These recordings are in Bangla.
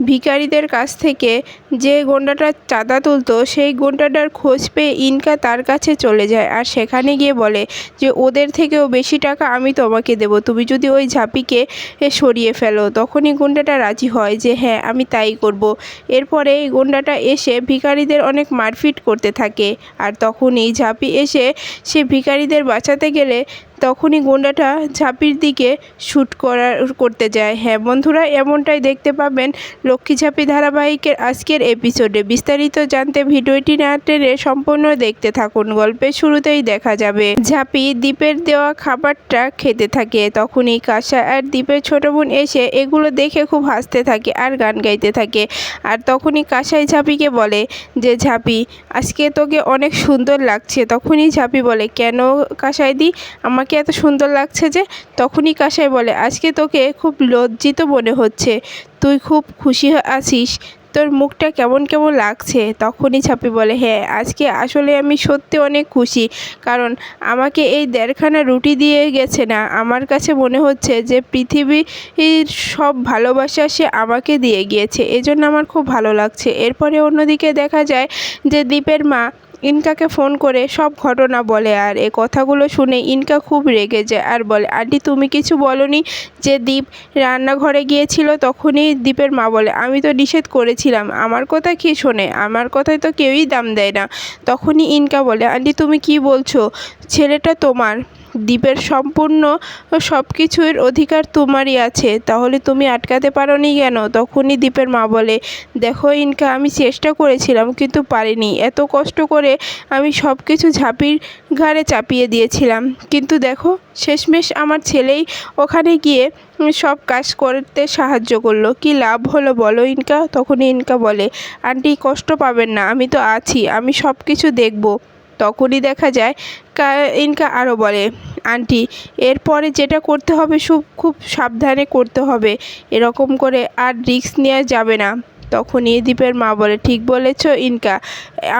ভিখারিদের কাছ থেকে যে গন্ডাটা চাঁদা তুলতো, সেই গন্ডাটার খোঁজ পেয়ে ইনকা তার কাছে চলে যায় আর সেখানে গিয়ে বলে যে, ওদের থেকেও বেশি টাকা আমি তোমাকে দেবো তুমি যদি ওই ঝাঁপিকে সরিয়ে ফেলো, তখনই গুন্ডাটা রাজি হয় যে হ্যাঁ আমি তাই করব। এরপরে এই গুন্ডাটা এসে ভিখারিদের অনেক মারপিট করতে থাকে আর তখনই ঝাঁপি এসে সে ভিখারিদের বাঁচাতে গেলে তখনই গুন্ডাটা ঝাঁপির দিকে শ্যুট করার, করতে যায়। হ্যাঁ বন্ধুরা, এমনটাই দেখতে পাবেন লক্ষ্মী ঝাঁপি ধারাবাহিকের আজকের এপিসোডে বিস্তারিত জানতে ভিডিওটি না টেনে সম্পূর্ণ দেখতে থাকুন। গল্পের শুরুতেই দেখা যাবে, ঝাঁপি দ্বীপের দেওয়া খাবারটা খেতে থাকে। তখনই কাঁসা আর দ্বীপের ছোট বোন এসে এগুলো দেখে খুব হাসতে থাকে আর গান গাইতে থাকে। আর তখনই কাঁসাই ঝাঁপিকে বলে যে, ঝাঁপি, আজকে তোকে অনেক সুন্দর লাগছে। তখনই ঝাঁপি বলে, কেন কাঁসাই দি আমাকে এত সুন্দর লাগছে যে তখনই কাঁসাই বলে, আজকে তোকে খুব লজ্জিত মনে হচ্ছে। তুই খুব খুশি আছিস। তোর মুখটা কেমন কেমন লাগছে? তখনই ছাপি বলে হ্যাঁ আজকে আসলে আমি সত্যি অনেক খুশি। কারণ আমাকে এই দেড়খানা রুটি দিয়ে গেছে না। আমার কাছে মনে হচ্ছে যে পৃথিবীর সব ভালোবাসা সে আমাকে দিয়ে গিয়েছে। এজন্য আমার খুব ভালো লাগছে। এরপরে অন্যদিকে দেখা যায় যে দ্বীপের মা ইনকাকে ফোন করে সব ঘটনা বলে আর এ কথাগুলো শুনে ইনকা খুব রেগে যায় আর বলে, আন্টি, তুমি কিছু বলনি যে দীপ রান্নাঘরে গিয়েছিল তখনই দীপের মা বলে, আমি তো নিষেধ করেছিলাম। আমার কথা কি শোনে? আমার কথায় তো কেউই দাম দেয় না। তখনই ইনকা বলে, আন্টি, তুমি কি বলছো? ছেলেটা তোমার দ্বীপের সম্পূর্ণ সব কিছুর অধিকার তোমারই আছে। তাহলে তুমি আটকাতে পারোনি কেন? তখনই দ্বীপের মা বলে, দেখো ইনকা, আমি চেষ্টা করেছিলাম কিন্তু পারিনি। এত কষ্ট করে আমি সব কিছু ঝাঁপির ঘাড়ে চাপিয়ে দিয়েছিলাম। কিন্তু দেখো, শেষমেশ আমার ছেলেই ওখানে গিয়ে সব কাজ করতে সাহায্য করল। কি লাভ হলো বলো ইনকা? তখনই ইনকা বলে, আন্টি, কষ্ট পাবেন না। আমি তো আছি। আমি সব কিছু দেখব। তখনই দেখা যায় ইনকা আরও বলে, আন্টি, এরপরে যেটা করতে হবে সব খুব সাবধানে করতে হবে। এরকম করে আর রিস্ক নেওয়া যাবে না। তখনই দীপের মা বলে, ঠিক বলেছ, ইনকা।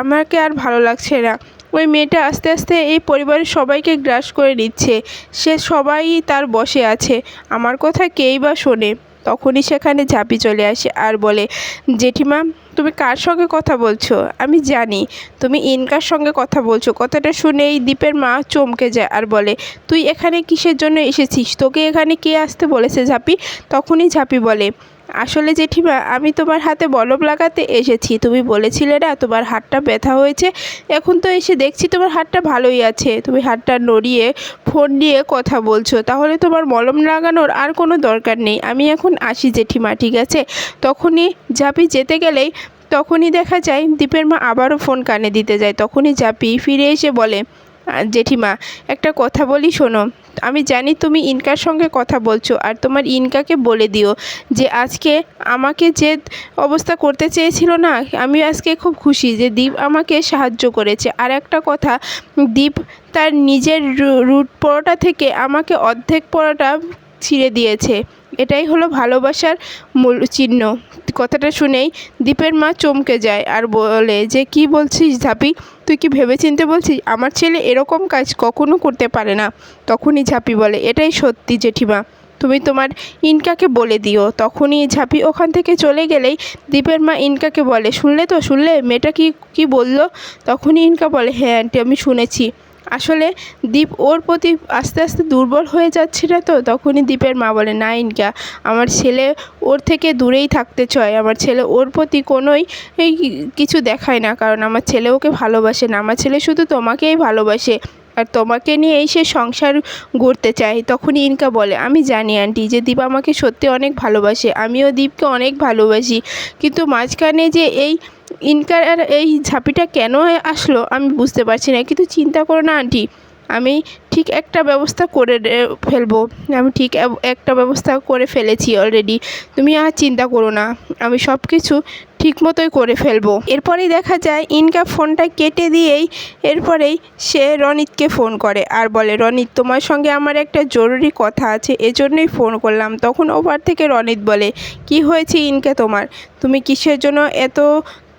আমাকে আর ভালো লাগছে না। ওই মেয়েটা আস্তে আস্তে এই পরিবারের সবাইকে গ্রাস করে নিচ্ছে। সে সবাই তার বসে আছে। আমার কথা কেই বা শোনে। তখনই সেখানে ঝাঁপি চলে আসে আর বলে, জেঠিমা, তুমি কার সঙ্গে কথা বলছো? আমি জানি, তুমি ইনকার সঙ্গে কথা বলছো। কথাটা শুনে এই দ্বীপের মা চমকে যায় আর বলে, তুই এখানে কিসের জন্য এসেছিস? তোকে এখানে কে আসতে বলেছে ঝাঁপি? তখনই ঝাঁপি বলে আসলে জেঠিমা আমি তোমার হাতে বলব লাগাতে এসেছি। তুমি বলেছিলে না তোমার হাতটা ব্যথা হয়েছে। এখন তো এসে দেখছি তোমার হাতটা ভালোই আছে। তুমি হাতটা নড়িয়ে ফোন নিয়ে কথা বলছো। তাহলে তোমার মলম লাগানোর আর কোনো দরকার নেই। আমি এখন আসি জেঠিমা ঠিক আছে? তখনই ঝাঁপি যেতে গেলেই তখনই দেখা যায় দীপের মা আবারও ফোন কানে দিতে যায়। তখনই ঝাঁপি ফিরে এসে বলে "আহ, জেঠিমা, একটা কথা বলি শোনো। আমি জানি তুমি ইনকার সঙ্গে কথা বলছো, আর তোমার ইনকাকে বলে দিও যে আজকে আমাকে যে অবস্থা করতে চেয়েছিল না, আমি আজকে খুব খুশি যে দীপ আমাকে সাহায্য করেছে। আর একটা কথা, দীপ তার নিজের রুট পরোটা থেকে আমাকে অর্ধেক পরোটা ছিঁড়ে দিয়েছে। এটাই হলো ভালোবাসার মূল চিহ্ন। কথাটা শুনেই দীপের মা চমকে যায় আর বলে যে, কি বলছিস ঝাঁপি? তুই কি ভেবেচিন্তে বলছিস? আমার ছেলে এরকম কাজ কখনো করতে পারে না। তখনই ঝাঁপি বলে, এটাই সত্যি জেঠিমা। তুমি তোমার ইনকাকে বলে দিও। তখনই ঝাঁপি ওখান থেকে চলে গেলেই দীপের মা ইনকাকে বলে, শুনলে তো? শুনলে? মেয়েটা কি কি বলল? তখনই ইনকা বলে হ্যাঁ আন্টি, আমি শুনেছি। আসলে দীপ ওর প্রতি আস্তে আস্তে দুর্বল হয়ে যাচ্ছে না তো, তখনই দীপের মা বলে, না ইনকা, আমার ছেলে ওর থেকে দূরেই থাকতে চায়। আমার ছেলে ওর প্রতি কোনোই কিছু দেখায় না, কারণ আমার ছেলে ওকে ভালোবাসে না। আমার ছেলে শুধু তোমাকেই ভালোবাসে আর তোমাকে নিয়েই সে সংসার গড়তে চায়। তখনই ইনকা বলে, আমি জানি আন্টি যে দীপ আমাকে সত্যি অনেক ভালোবাসে। আমিও দীপকে অনেক ভালোবাসি। কিন্তু মাঝখানে যে এই ইনকার এই ঝাঁপিটা কেন আসলো আমি বুঝতে পারছি না। কিন্তু চিন্তা করো না, আন্টি। আমি ঠিক একটা ব্যবস্থা করে ফেলব। আমি ঠিক একটা ব্যবস্থা করে ফেলেছি অলরেডি তুমি আর চিন্তা করো না। আমি সব কিছু ঠিক মতোই করে ফেলব। এরপরেই দেখা যায় ইনকা ফোনটা কেটে দিয়েই এরপরেই সে রনিতকে ফোন করে আর বলে, রনিত, তোমার সঙ্গে আমার একটা জরুরি কথা আছে। এজন্যই ফোন করলাম। তখন ওপার থেকে রনিত বলে, কি হয়েছে ইনকা তোমার? তুমি কিসের জন্য এত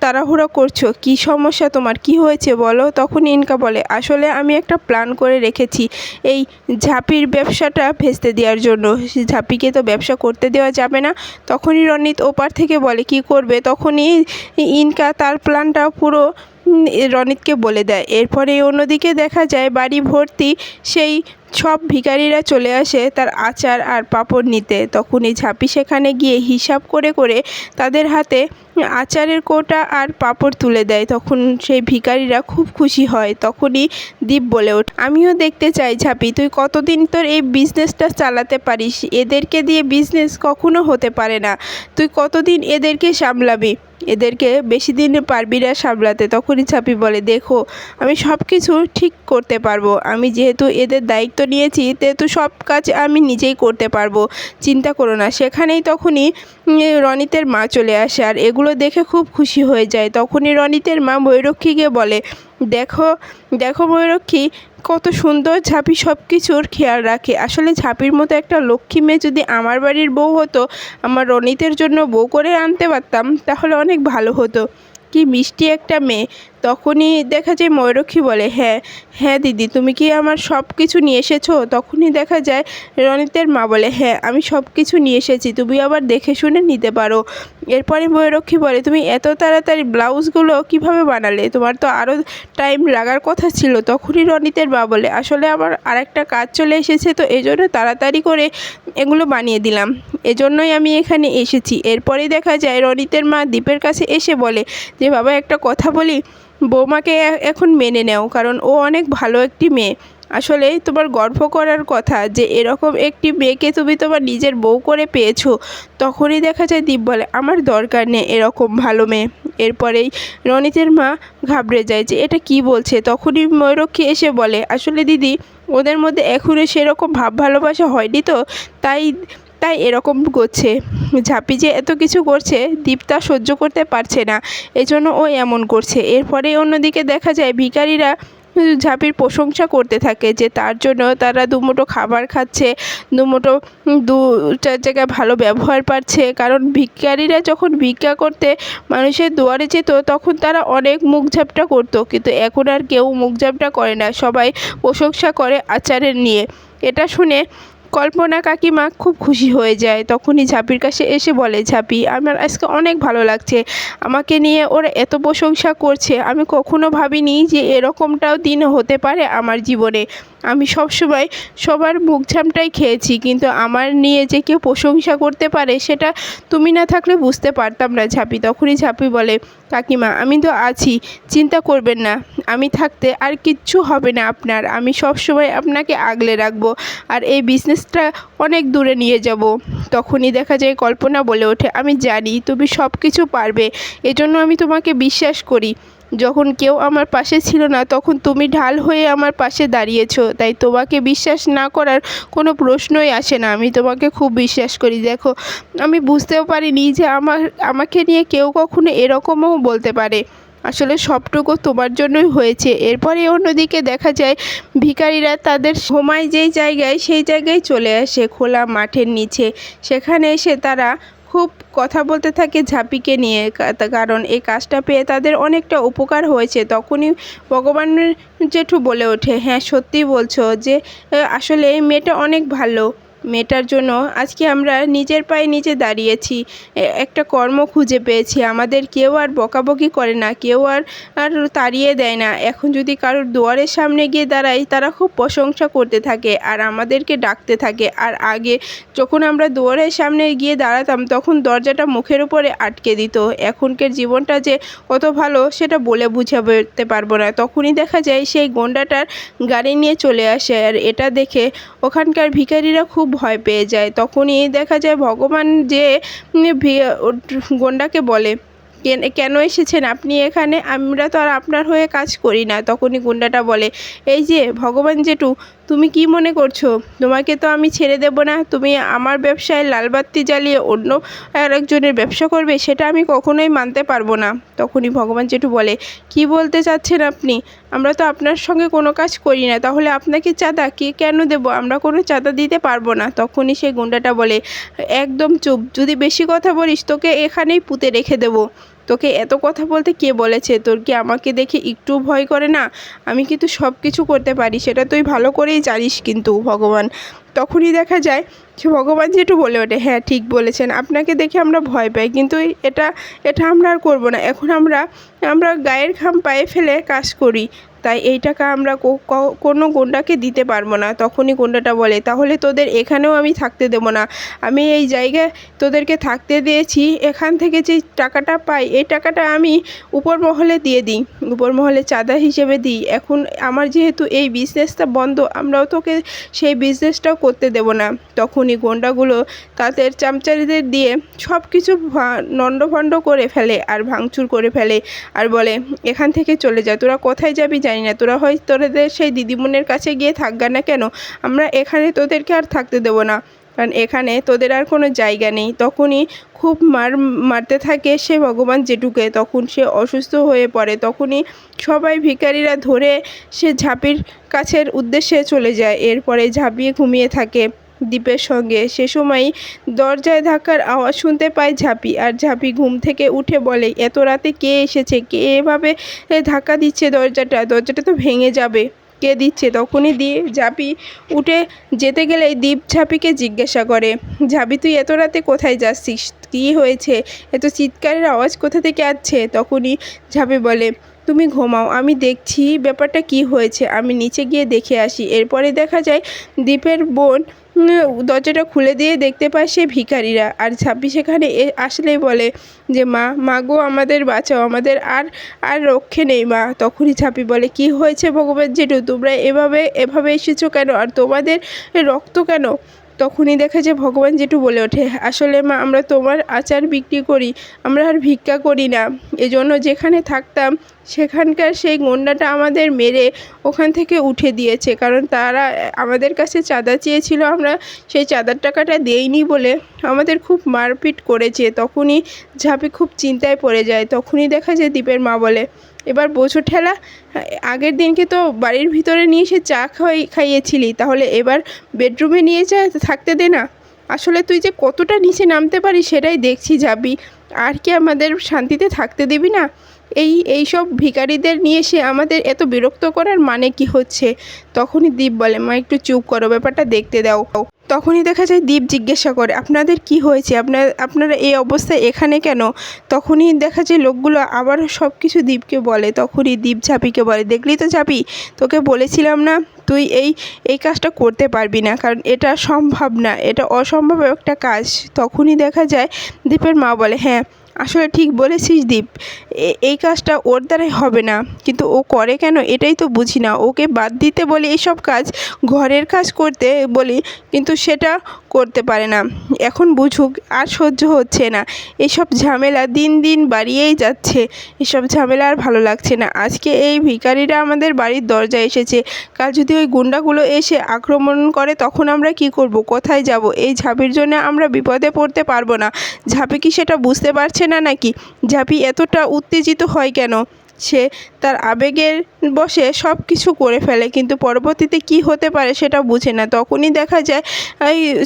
তাড়াহুড়ো করছ? কি সমস্যা তোমার? কি হয়েছে বলো? তখন ইনকা বলে, আসলে আমি একটা প্ল্যান করে রেখেছি এই ঝাঁপির ব্যবসাটা ভেস্তে দেওয়ার জন্য। ঝাঁপিকে তো ব্যবসা করতে দেওয়া যাবে না। তখনই রনিত ওপার থেকে বলে, কি করবে? তখনই ইনকা তার প্ল্যানটা পুরো রনিতকে বলে দেয়। এরপরে অন্যদিকে দেখা যায়, বাড়ি ভর্তি সেই সব ভিখারিরা চলে আসে তার আচার আর পাঁপড় নিতে। তখনই ঝাঁপি সেখানে গিয়ে হিসাব করে করে তাদের হাতে আচারের কোটা আর পাঁপড় তুলে দেয়, তখন সেই ভিখারিরা খুব খুশি হয়, তখনই দীপ বলে ওঠ। আমিও দেখতে চাই ঝাপি, তুই কতদিন তোর এই বিজনেসটা চালাতে পারিস? এদেরকে দিয়ে বিজনেস কখনো হতে পারে না। তুই কতদিন এদেরকে সামলাবি? এদেরকে বেশি দিন পারবি না সামলাতে। তখনই ছাপি বলে, দেখো, আমি সব কিছু ঠিক করতে পারব। আমি যেহেতু এদের দায়িত্ব নিয়েছি যেহেতু সব কাজ আমি নিজেই করতে পারব। চিন্তা করো না। সেখানেই তখনই রনিতের মা চলে আসে আর এগুলো দেখে খুব খুশি হয়ে যায়। তখনই রনিতের মা ময়ূরক্ষীকে বলে, দেখো দেখো ময়ূরক্ষী কত সুন্দর ঝাঁপি সব কিছুর খেয়াল রাখে। আসলে ঝাঁপির মতো একটা লক্ষ্মী মেয়ে যদি আমার বাড়ির বউ হতো, আমার রনিতের জন্য বউ করে আনতে পারতাম, তাহলে অনেক ভালো হতো। কি মিষ্টি একটা মেয়ে। তখনই দেখা যায় ময়ূরক্ষী বলে হ্যাঁ হ্যাঁ দিদি, তুমি কি আমার সব কিছু নিয়ে এসেছ? তখনই দেখা যায় রনিতের মা বলে হ্যাঁ আমি সব কিছু নিয়ে এসেছি, তুমি আবার দেখে শুনে নিতে পারো। এরপরে ময়ূরক্ষী বলে, তুমি এত তাড়াতাড়ি ব্লাউজগুলো কীভাবে বানালে? তোমার তো আরও টাইম লাগার কথা ছিল। তখনই রনিতের মা বলে, আসলে আমার আরেকটা কাজ চলে এসেছে, তো এই জন্য তাড়াতাড়ি করে এগুলো বানিয়ে দিলাম। এজন্যই আমি এখানে এসেছি। এরপরেই দেখা যায় রনিতের মা দ্বীপের কাছে এসে বলে, যে বাবা, একটা কথা বলি বৌমাকে এখন মেনে নাও, কারণ ও অনেক ভালো একটি মেয়ে। আসলে তোমার গর্ব করার কথা যে এরকম একটি মেয়েকে তুমি তোমার নিজের বউ করে পেয়েছ, তখনই দেখা যায় দীপ বলে, আমার দরকার নেই এরকম ভালো মেয়ে। এরপরেই রনিতের মা ঘাবড়ে যায় যে, এটা কি বলছে? তখনই ময়ূরক্ষী এসে বলে, আসলে দিদি, ওদের মধ্যে এখনও সেরকম ভাব ভালোবাসা হয়নি তো, তাই তাই এরকম করছে। ঝাঁপি যে এত কিছু করছে দীপ তা সহ্য করতে পারছে না। এজন্য ও এমন করছে। এরপরে অন্যদিকে দেখা যায় ভিখারিরা ঝাঁপির প্রশংসা করতে থাকে যে তার জন্য তারা দুমুঠো খাবার খাচ্ছে উম, দু চার জায়গায় ভালো ব্যবহার পাচ্ছে। কারণ ভিখারিরা যখন ভিক্ষা করতে মানুষের দুয়ারে যেত তখন তারা অনেক মুখ ঝাপটা করতো। কিন্তু এখন আর কেউ মুখ ঝাপটা করে না। সবাই প্রশংসা করে আচারের নিয়ে। এটা শুনে কল্পনা কাকিমা খুব খুশি হয়ে যায়। তখনই ঝাঁপির কাছে এসে বলে, ঝাঁপি, আমার আজকে অনেক ভালো লাগছে। আমাকে নিয়ে ওরা এত প্রশংসা করছে। আমি কখনো ভাবিনি যে এরকমটাও দিন হতে পারে আমার জীবনে। আমি সবসময় সবার ঝামটাই খেয়েছি, কিন্তু আমার নিয়ে যে কেউ প্রশংসা করতে পারে সেটা তুমি না থাকলে বুঝতে পারতাম না ঝাঁপি। তখনই ঝাঁপি বলে, কাকিমা, আমি তো আছি, চিন্তা করবেন না। আমি থাকতে আর কিচ্ছু হবে না আপনার। আমি সবসময় আপনাকে আগলে রাখব আর এই বিজনেসটা অনেক দূরে নিয়ে যাব। তখনই দেখা যায় কল্পনা বলে ওঠে, আমি জানি তুমি সব কিছু পারবে, এজন্য আমি তোমাকে বিশ্বাস করি। যখন কেউ আমার পাশে ছিল না, তখন তুমি ঢাল হয়ে আমার পাশে দাঁড়িয়েছো। তাই তোমাকে বিশ্বাস না করার কোনো প্রশ্নই আসে না। আমি তোমাকে খুব বিশ্বাস করি। দেখো, আমি বুঝতেও পারিনি যে আমার, আমাকে নিয়ে কেউ কখনো এরকমও বলতে পারে। আসলে সবটুকু তোমার জন্যই হয়েছে। এরপরে অন্যদিকে দেখা যায়, ভিখারিরা তাদের সময় যেই জায়গায়, সেই জায়গায় চলে আসে খোলা মাঠের নিচে। সেখানে এসে তারা খুব কথা বলতে থাকে ঝাঁপিকে নিয়ে কারণ এই কাজটা পেয়ে তাদের অনেকটা উপকার হয়েছে। তখনই ভগবানের জেঠু বলে ওঠে হ্যাঁ সত্যি বলছো যে আসলে এই মেয়েটা অনেক ভালো। মেয়েটার জন্য আজকে আমরা নিজের পায়ে নিজে দাঁড়িয়েছি। একটা কর্ম খুঁজে পেয়েছি। আমাদের কেউ আর বকাবকি করে না, কেউ আর আর তাড়িয়ে দেয় না। এখন যদি কারোর দুয়ারের সামনে গিয়ে দাঁড়াই, তারা খুব প্রশংসা করতে থাকে আর আমাদেরকে ডাকতে থাকে। আর আগে যখন আমরা দুয়ারের সামনে গিয়ে দাঁড়াতাম, তখন দরজাটা মুখের উপরে আটকে দিত। এখনকার জীবনটা যে কত ভালো, সেটা বলে বুঝাতে পারব না। তখনই দেখা যায় সেই গন্ডাটার গাড়ি নিয়ে চলে আসে। আর এটা দেখে ওখানকার ভিখারিরা খুব ভয় পেয়ে যায়। তখনই দেখা যায় ভগবান যে গন্ডাকে বলে, কেন কেন এসেছেন আপনি এখানে? আমরা তো আর আপনার হয়ে কাজ করি না। তখনই গুন্ডাটা বলে, এই যে, ভগবান জেঠু তুমি কি মনে করছ? তোমাকে তো আমি ছেড়ে দেব না। তুমি আমার ব্যবসায় লালবাতি জ্বালিয়ে অন্য আর একজনের ব্যবসা করবে, সেটা আমি কখনোই মানতে পারব না। তখনই ভগবান জেঠু বলে, কি বলতে চাচ্ছেন আপনি? আমরা তো আপনার সঙ্গে কোনো কাজ করি না। তাহলে আপনাকে চাঁদা কে কেন দেবো? আমরা কোনো চাঁদা দিতে পারব না। তখনই সেই গুন্ডাটা বলে, একদম চুপ। যদি বেশি কথা বলিস, তোকে এখানেই পুঁতে রেখে দেবো। তোকে এত কথা বলতে কে বলেছে? তোর কি আমাকে দেখে একটু ভয় করে না? আমি কিন্তু সব কিছু করতে পারি, সেটা তুই ভালো করেই জানিস কিন্তু ভগবান। তখনই দেখা যায় যে ভগবান যেটু বলে ওঠে হ্যাঁ ঠিক বলেছেন, আপনাকে দেখে আমরা ভয় পাই, কিন্তু এটা এটা আমরা আর করব না। এখন আমরা আমরা গায়ের ঘাম পায়ে ফেলে কাজ করি। তাই এই টাকা আমরা কোনো গুন্ডাকে দিতে পারব না। তখনই গুন্ডাটা বলে, তাহলে তোদের এখানেও আমি থাকতে দেবো না। আমি এই জায়গায় তোদেরকে থাকতে দিয়েছি। এখান থেকে যে টাকাটা পাই, এই টাকাটা আমি উপর মহলে দিয়ে দিই। উপর মহলে চাঁদা হিসেবে দিই। এখন আমার যেহেতু এই বিজনেসটা বন্ধ, আমরাও তোকে সেই বিজনেসটাও করতে দেব না। তখনই গন্ডাগুলো তাদের চামচারিদের দিয়ে সব কিছু নণ্ডভণ্ড করে ফেলে আর ভাঙচুর করে ফেলে আর বলে, এখান থেকে চলে যা। তোরা কোথায় যাবি জানি না। তোরা হয় তোদের সেই দিদিমনের কাছে গিয়ে থাকবে না কেন? আমরা এখানে তোদেরকে আর থাকতে দেবো না। কারণ এখানে তোদের আর কোনো জায়গা নেই। তখনই খুব মার মারতে থাকে সে ভগবান জেঠুকে তখন সে অসুস্থ হয়ে পড়ে। তখনই সবাই ভিকারীরা ধরে সে ঝাঁপির কাছের উদ্দেশ্যে চলে যায়। এরপরে ঝাঁপিয়ে ঘুমিয়ে থাকে। দ্বীপের সঙ্গে। সে সময় দরজায় ধাক্কার আওয়াজ শুনতে পায় ঝাঁপি আর ঝাঁপি ঘুম থেকে উঠে বলে, এত রাতে কে এসেছে? কে এভাবে ধাক্কা দিচ্ছে দরজাটা? দরজাটা তো ভেঙে যাবে। কে দিচ্ছে? তখনই দিয়ে ঝাঁপি উঠে যেতে গেলেই দীপ ঝাঁপিকে জিজ্ঞাসা করে, ঝাঁপি, তুই এত রাতে কোথায় যাচ্ছিস? কী হয়েছে? এত চিৎকারের আওয়াজ কোথা থেকে আসছে? তখনই ঝাঁপি বলে, তুমি ঘুমাও, আমি দেখছি ব্যাপারটা কি হয়েছে। আমি নিচে গিয়ে দেখে আসি। এরপরে দেখা যায় দীপের বোন দরজাটা খুলে দিয়ে দেখতে পায় সে ভিখারিরা। আর ছাব্বি সেখানে এ- আসলেই বলে যে, মা মা গো, আমাদের বাঁচাও, আমাদের আর আর রক্ষে নেই, মা। তখনই ছাপি বলে, কি হয়েছে ভগবান জেঠু, তোমরা এভাবে এভাবে এসেছ কেন? আর তোমাদের রক্ত কেন? তখনই দেখা যে ভগবান জেঠু বলে ওঠে, আসলে মা, আমরা তোমার আচার বিক্রি করি, আমরা আর ভিক্ষা করি না। এজন্য যেখানে থাকতাম, সেখানকার সেই গন্ডাটা আমাদের মেরে ওখান থেকে উঠে দিয়েছে, কারণ তারা আমাদের কাছে চাঁদা চেয়েছিল, আমরা সেই চাঁদার টাকাটা দেইনি বলে আমাদের খুব মারপিট করেছে। তখনই ঝাঁপি খুব চিন্তায় পড়ে যায়, তখনই দেখা যায় দীপের মা বলে এবার বোঝো ঠেলা, আগের দিনকে তো বাড়ির ভিতরে নিয়ে এসে চা খাই খাইয়েছিলি, তাহলে এবার বেডরুমে নিয়ে যা, থাকতে দে না। আসলে তুই যে কতটা নিচে নামতে পারিস সেটাই দেখছি, যাবি। আর কি আমাদের শান্তিতে থাকতে দিবি না? এই এই সব ভিখারিদের নিয়ে এসে আমাদের এত বিরক্ত করার মানে কি হচ্ছে? তখনই দীপ বলে, মা, একটু চুপ করো, ব্যাপারটা দেখতে দাও। তখনই দেখা যায় দীপ জিজ্ঞাসা করে, আপনাদের কি হয়েছে? আপনার, আপনারা এই অবস্থায় এখানে কেন? তখনই দেখা যায় লোকগুলো আবার সব কিছু দীপকে বলে। তখনই দীপ ঝাঁপিকে বলে, দেখলি তো ঝাঁপি? তোকে বলেছিলাম না তুই এই এই কাজটা করতে পারবি না, কারণ এটা সম্ভব না, এটা অসম্ভব একটা কাজ। তখনই দেখা যায় দীপের মা বলে হ্যাঁ আসলে ঠিক বলেছিস দীপ এই কাজটা ওর দ্বারাই হবে না, কিন্তু ও করে কেন এটাই তো বুঝি না। ওকে বাদ দিতে বলি এইসব কাজ, ঘরের কাজ করতে বলি, কিন্তু সেটা করতে পারে না। এখন বুঝুক, আর সহ্য হচ্ছে না। এসব ঝামেলা দিন দিন বাড়িয়েই যাচ্ছে। এসব ঝামেলা আর ভালো লাগছে না। আজকে এই ভিখারিরা আমাদের বাড়ির দরজায় এসেছে। কাল যদি ওই গুন্ডাগুলো এসে আক্রমণ করে, তখন আমরা কি করব? কোথায় যাব? এই ঝাঁপির জন্য আমরা বিপদে পড়তে পারব না। ঝাঁপি কি সেটা বুঝতে পারছে না নাকি? ঝাঁপি এতটা উত্তেজিত হয় কেন? সে তার আবেগের বসে সব কিছু করে ফেলে। কিন্তু পরবর্তীতে কি হতে পারে সেটা বুঝে না। তখনই দেখা যায়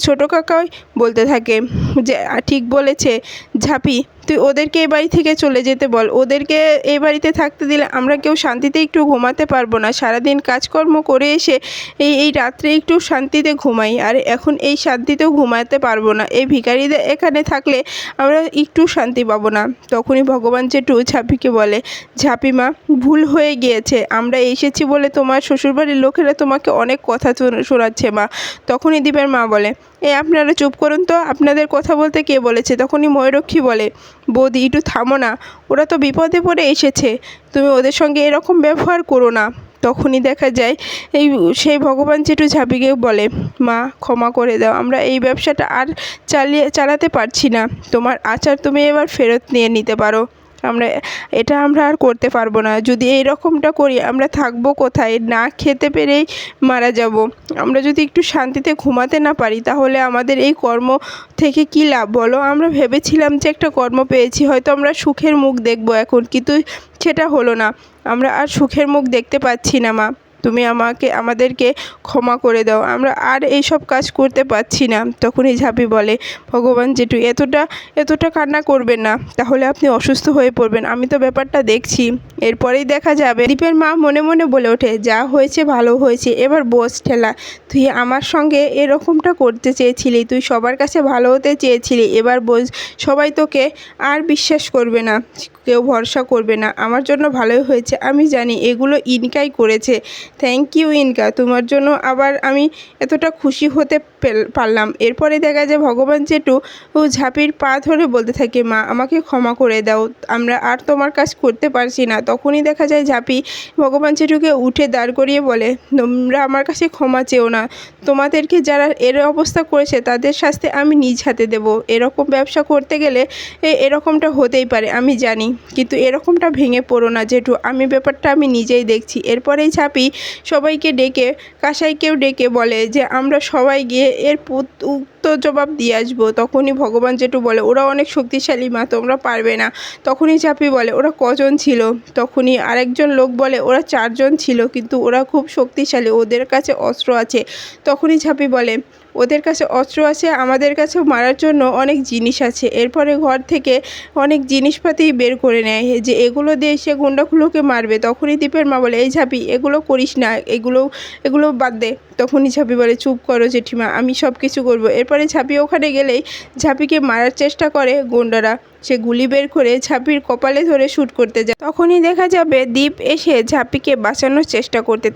ছোটো কাকাই বলতে থাকে যে ঠিক বলেছে, ঝাঁপি তুই ওদেরকে এই বাড়ি থেকে চলে যেতে বল। ওদেরকে এই বাড়িতে থাকতে দিলে আমরা কেউ শান্তিতে একটু ঘুমাতে পারব না। সারাদিন কাজকর্ম করে এসে এই এই রাত্রে একটু শান্তিতে ঘুমাই। আর এখন এই শান্তিতেও ঘুমাতে পারব না। এই ভিখারিদের এখানে থাকলে আমরা একটু শান্তি পাবো না। তখনই ভগবান জেঠু ঝাঁপিকে বলে, ঝাঁপি মা, ভুল হয়ে গিয়েছে। আমরা এসেছি বলে তোমার শ্বশুরবাড়ির লোকেরা তোমাকে অনেক কথা শোন- শোনাচ্ছে মা। তখনই দীপের মা বলে এ, আপনারা চুপ করুন তো। আপনাদের কথা বলতে কে বলেছে? তখনই ময়ূরক্ষী বলে, বৌদি, একটু থামো না। ওরা তো বিপদে পড়ে এসেছে। তুমি ওদের সঙ্গে এরকম ব্যবহার করো না। তখনই দেখা যায়, এই সেই ভগবান জেঠু ঝাঁপিকে বলে, মা, ক্ষমা করে দাও। আমরা এই ব্যবসাটা আর চালিয়ে, চালাতে পারছি না। তোমার আচার তুমি এবার ফেরত নিয়ে নিতে পারো। আমরা, এটা আমরা আর করতে পারব না। যদি এই রকমটা করি, আমরা থাকব কোথায়? না খেতে পেরেই মারা যাব। আমরা যদি একটু শান্তিতে ঘুমাতে না পারি, তাহলে আমাদের এই কর্ম থেকে কী লাভ বলো? আমরা ভেবেছিলাম যে একটা কর্ম পেয়েছি, হয়তো আমরা সুখের মুখ দেখব এখন, কিন্তু সেটা হলো না। আমরা আর সুখের মুখ দেখতে পাচ্ছি না, মা। তুমি আমাকে, আমাদেরকে ক্ষমা করে দাও। আমরা আর এইসব কাজ করতে পারছি না। তখনই ঝাঁপি বলে, ভগবান জেঠু, এতটা এতটা কান্না করবেন না। তাহলে আপনি অসুস্থ হয়ে পড়বেন। আমি তো ব্যাপারটা দেখছি। এরপরেই দেখা যাবে। দীপের মা মনে মনে বলে ওঠে, যা হয়েছে ভালো হয়েছে। এবার বস ঠেলা। তুই আমার সঙ্গে এরকমটা করতে চেয়েছিলি। তুই সবার কাছে ভালো হতে চেয়েছিলি। এবার বোঝ সবাই তোকে আর বিশ্বাস করবে না। কেউ ভরসা করবে না। আমার জন্য ভালোই হয়েছে। আমি জানি এগুলো ইনকাই করেছে। থ্যাংক ইউ ইনকা তোমার জন্য আবার আমি এতটা খুশি হতে পারলাম। এরপরে দেখা যায় ভগবান জেঠু ঝাঁপির পা ধরে বলতে থাকে, মা, আমাকে ক্ষমা করে দাও। আমরা আর তোমার কাজ করতে পারছি না। তখনই দেখা যায় ঝাঁপি ভগবান জেঠুকে উঠে দাঁড় করিয়ে বলে, তোমরা আমার কাছে ক্ষমা চেও না। তোমাদেরকে যারা এর অবস্থা করেছে তাদের শাস্তি আমি নিজ হাতে দেবো। এরকম ব্যবসা করতে গেলে এরকমটা হতেই পারে, আমি জানি। কিন্তু এরকমটা ভেঙে পড়ো না জেঠু। আমি ব্যাপারটা আমি নিজেই দেখছি। এরপরেই ঝাঁপি সবাইকে ডেকে, কাসাইকেও ডেকে বলে যে, আমরা সবাই গিয়ে এর উত্তর জবাব দিয়ে আসব। তখনই ভগবান জেঠু বলে, ওরা অনেক শক্তিশালী মা, তোমরা পারবে না। তখনই ঝাঁপি বলে, ওরা কজন ছিল? তখনই আরেকজন লোক বলে, ওরা চারজন ছিল, কিন্তু ওরা খুব শক্তিশালী, ওদের কাছে অস্ত্র আছে। তখনই ঝাঁপি বলে, ওদের কাছে অস্ত্র আছে, আমাদের কাছেও মারার জন্য অনেক জিনিস আছে। এরপরে ঘর থেকে অনেক জিনিসপাতি বের করে নেয়, যে এগুলো দিয়ে সে গুন্ডাগুলোকে মারবে। তখনই দীপের মা বলে, এই ঝাঁপি, এগুলো করিস না, এগুলো এগুলো বাদ দে। তখনই ঝাঁপি বলে, চুপ করো জেঠিমা, আমি সব কিছু করব। এরপরে ঝাঁপি। ওখানে গেলেই ঝাঁপিকে মারার চেষ্টা করে গুন্ডারা। সে গুলি বের করে ঝাঁপির কপালে ধরে শ্যুট করতে যায়। তখনই দেখা যাবে দীপ এসে ঝাঁপিকে বাঁচানোর চেষ্টা করতে।